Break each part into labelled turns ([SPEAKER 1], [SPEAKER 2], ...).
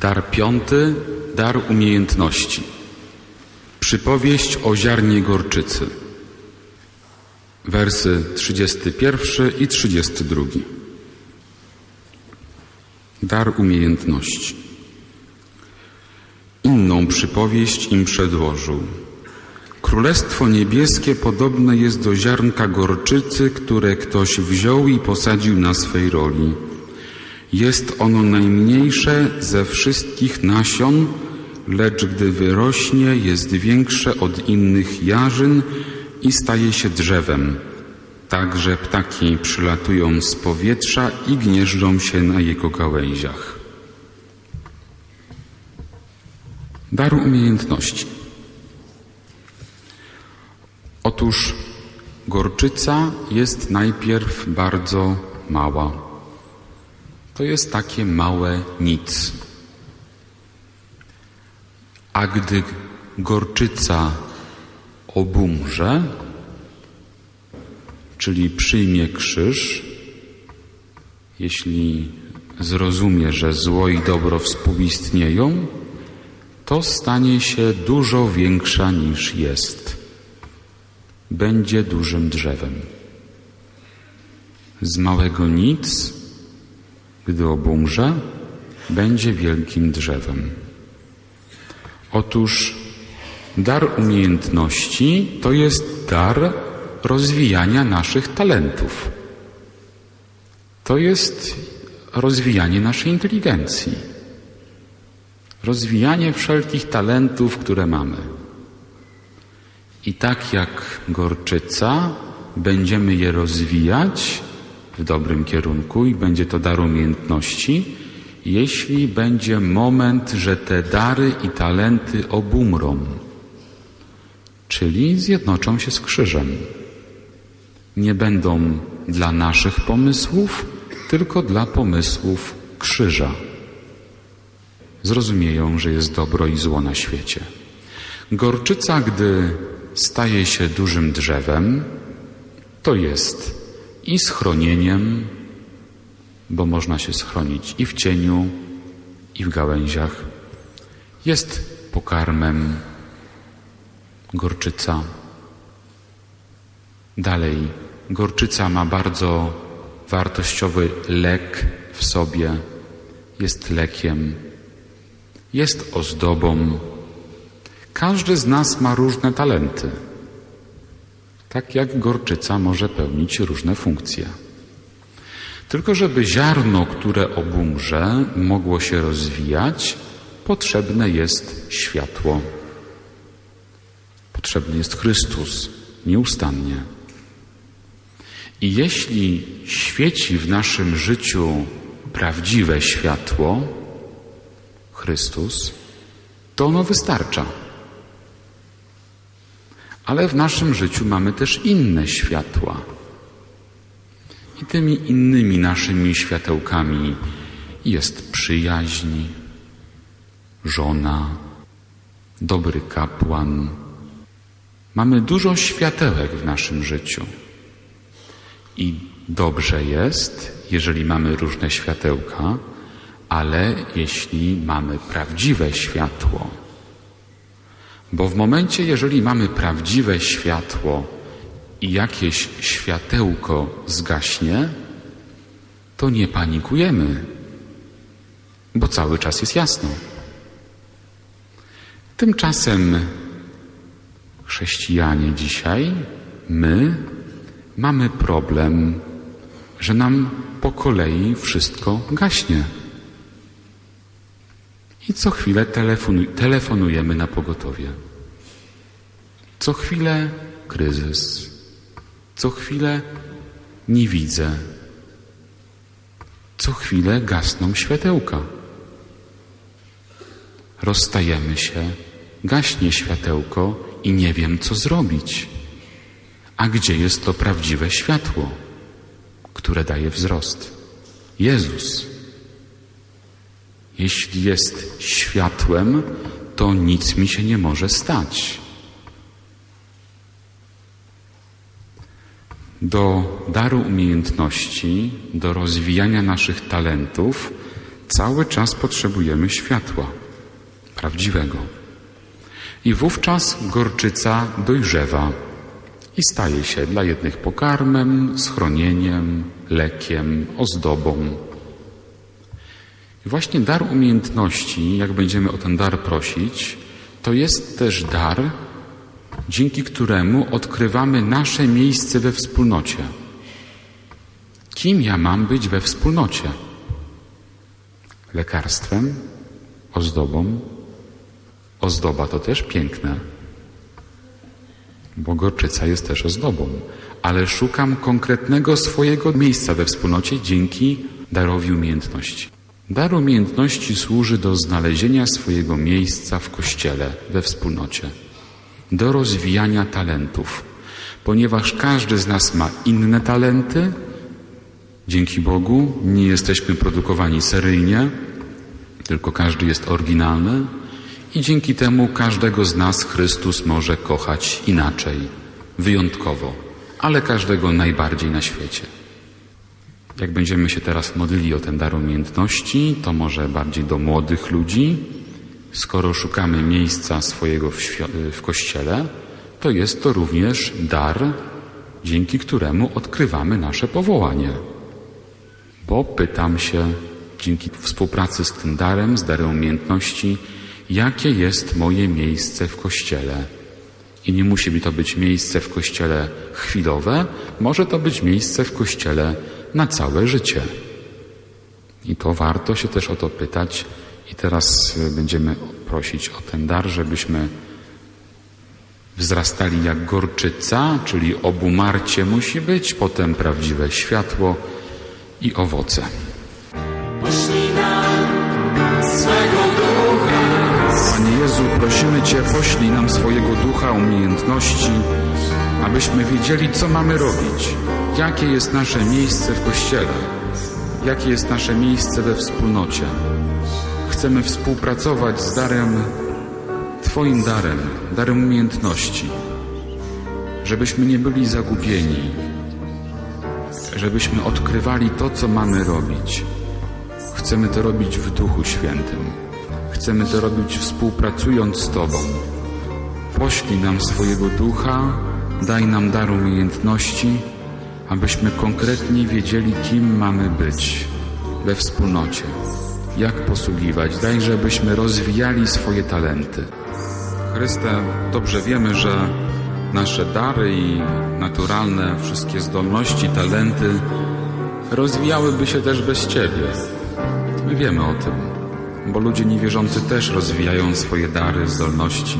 [SPEAKER 1] Dar piąty, dar umiejętności. Przypowieść o ziarnie gorczycy. Wersy 31 i 32. Dar umiejętności. Inną przypowieść im przedłożył. Królestwo niebieskie podobne jest do ziarnka gorczycy, które ktoś wziął i posadził na swej roli. Jest ono najmniejsze ze wszystkich nasion, lecz gdy wyrośnie, jest większe od innych jarzyn i staje się drzewem. Także ptaki przylatują z powietrza i gnieżdżą się na jego gałęziach. Dar umiejętności. Otóż gorczyca jest najpierw bardzo mała. To jest takie małe nic. A gdy gorczyca obumrze, czyli przyjmie krzyż, jeśli zrozumie, że zło i dobro współistnieją, to stanie się dużo większa niż jest. Będzie dużym drzewem. Z małego nic, gdy obumrze, będzie wielkim drzewem. Otóż dar umiejętności to jest dar rozwijania naszych talentów. To jest rozwijanie naszej inteligencji. Rozwijanie wszelkich talentów, które mamy. I tak jak gorczyca, będziemy je rozwijać w dobrym kierunku i będzie to dar umiejętności, jeśli będzie moment, że te dary i talenty obumrą, czyli zjednoczą się z krzyżem. Nie będą dla naszych pomysłów, tylko dla pomysłów krzyża. Zrozumieją, że jest dobro i zło na świecie. Gorczyca, gdy staje się dużym drzewem, to jest i schronieniem, bo można się schronić i w cieniu, i w gałęziach. Jest pokarmem gorczyca. Dalej, gorczyca ma bardzo wartościowy lek w sobie, jest lekiem, jest ozdobą. Każdy z nas ma różne talenty. Tak jak gorczyca może pełnić różne funkcje. Tylko żeby ziarno, które obumrze, mogło się rozwijać, potrzebne jest światło. Potrzebny jest Chrystus nieustannie. I jeśli świeci w naszym życiu prawdziwe światło, Chrystus, to ono wystarcza. Ale w naszym życiu mamy też inne światła. I tymi innymi naszymi światełkami jest przyjaźń, żona, dobry kapłan. Mamy dużo światełek w naszym życiu. I dobrze jest, jeżeli mamy różne światełka, ale jeśli mamy prawdziwe światło. Bo w momencie, jeżeli mamy prawdziwe światło i jakieś światełko zgaśnie, to nie panikujemy, bo cały czas jest jasno. Tymczasem chrześcijanie dzisiaj, my mamy problem, że nam po kolei wszystko gaśnie. I co chwilę telefonu telefonujemy na pogotowie. Co chwilę kryzys. Co chwilę nie widzę. Co chwilę gasną światełka. Rozstajemy się, gaśnie światełko i nie wiem, co zrobić. A gdzie jest to prawdziwe światło, które daje wzrost? Jezus. Jeśli jest światłem, to nic mi się nie może stać. Do daru umiejętności, do rozwijania naszych talentów Cały czas potrzebujemy światła, prawdziwego. I wówczas gorczyca dojrzewa i staje się dla jednych pokarmem, schronieniem, lekiem, ozdobą. Właśnie dar umiejętności, jak będziemy o ten dar prosić, to jest też dar, dzięki któremu odkrywamy nasze miejsce we wspólnocie. Kim ja mam być we wspólnocie? Lekarstwem? Ozdobą? Ozdoba to też piękne, bo gorczyca jest też ozdobą, ale szukam konkretnego swojego miejsca we wspólnocie dzięki darowi umiejętności. Dar umiejętności służy do znalezienia swojego miejsca w kościele, we wspólnocie, do rozwijania talentów, ponieważ każdy z nas ma inne talenty. Dzięki Bogu nie jesteśmy produkowani seryjnie, tylko każdy jest oryginalny i dzięki temu każdego z nas Chrystus może kochać inaczej, wyjątkowo, ale każdego najbardziej na świecie. Jak będziemy się teraz modlili o ten dar umiejętności, to może bardziej do młodych ludzi. Skoro szukamy miejsca swojego w, w kościele, to jest to również dar, dzięki któremu odkrywamy nasze powołanie. Bo pytam się, dzięki współpracy z tym darem, z darem umiejętności, jakie jest moje miejsce w kościele. I nie musi to być miejsce w kościele chwilowe, może to być miejsce w kościele na całe życie. I to warto się też o to pytać. I teraz e, będziemy prosić o ten dar, żebyśmy wzrastali jak gorczyca, czyli obumarcie musi być, potem prawdziwe światło i owoce.
[SPEAKER 2] Poślij nam swego ducha,
[SPEAKER 1] Panie Jezu, prosimy Cię, poślij nam swojego ducha, umiejętności, abyśmy wiedzieli, co mamy robić, jakie jest nasze miejsce w Kościele, jakie jest nasze miejsce we wspólnocie. Chcemy współpracować z darem, Twoim darem, darem umiejętności, żebyśmy nie byli zagubieni, żebyśmy odkrywali to, co mamy robić. Chcemy to robić w Duchu Świętym. Chcemy to robić współpracując z Tobą. Poślij nam swojego ducha, daj nam dar umiejętności, abyśmy konkretnie wiedzieli, kim mamy być we wspólnocie, jak posługiwać. Daj, żebyśmy rozwijali swoje talenty. Chryste, dobrze wiemy, że nasze dary i naturalne wszystkie zdolności, talenty rozwijałyby się też bez Ciebie. My wiemy o tym, bo ludzie niewierzący też rozwijają swoje dary, zdolności.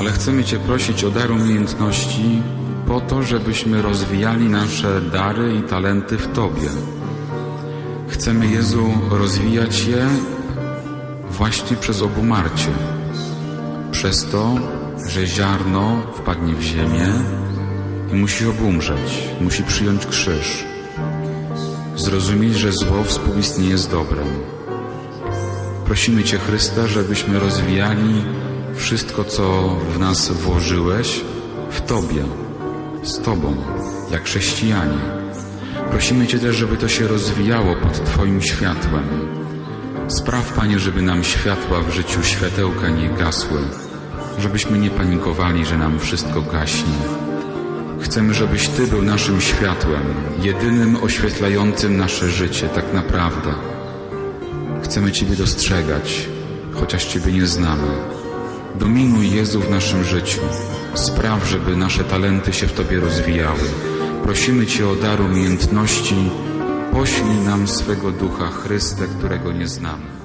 [SPEAKER 1] Ale chcemy Cię prosić o dar umiejętności po to, żebyśmy rozwijali nasze dary i talenty w Tobie. Chcemy, Jezu, rozwijać je właśnie przez obumarcie. Przez to, że ziarno wpadnie w ziemię i musi obumrzeć, musi przyjąć krzyż. Zrozumieć, że zło współistnieje z dobrem. Prosimy Cię, Chryste, żebyśmy rozwijali wszystko, co w nas włożyłeś, w Tobie, z Tobą, jak chrześcijanie. Prosimy Cię też, żeby to się rozwijało pod Twoim światłem. Spraw, Panie, żeby nam światła w życiu światełka nie gasły, żebyśmy nie panikowali, że nam wszystko gaśnie. Chcemy, żebyś Ty był naszym światłem, jedynym oświetlającym nasze życie, tak naprawdę. Chcemy Ciebie dostrzegać, chociaż Ciebie nie znamy. Dominuj Jezu w naszym życiu. Spraw, żeby nasze talenty się w Tobie rozwijały. Prosimy Cię o dar umiejętności. Poślij nam swego Ducha Chryste, którego nie znamy.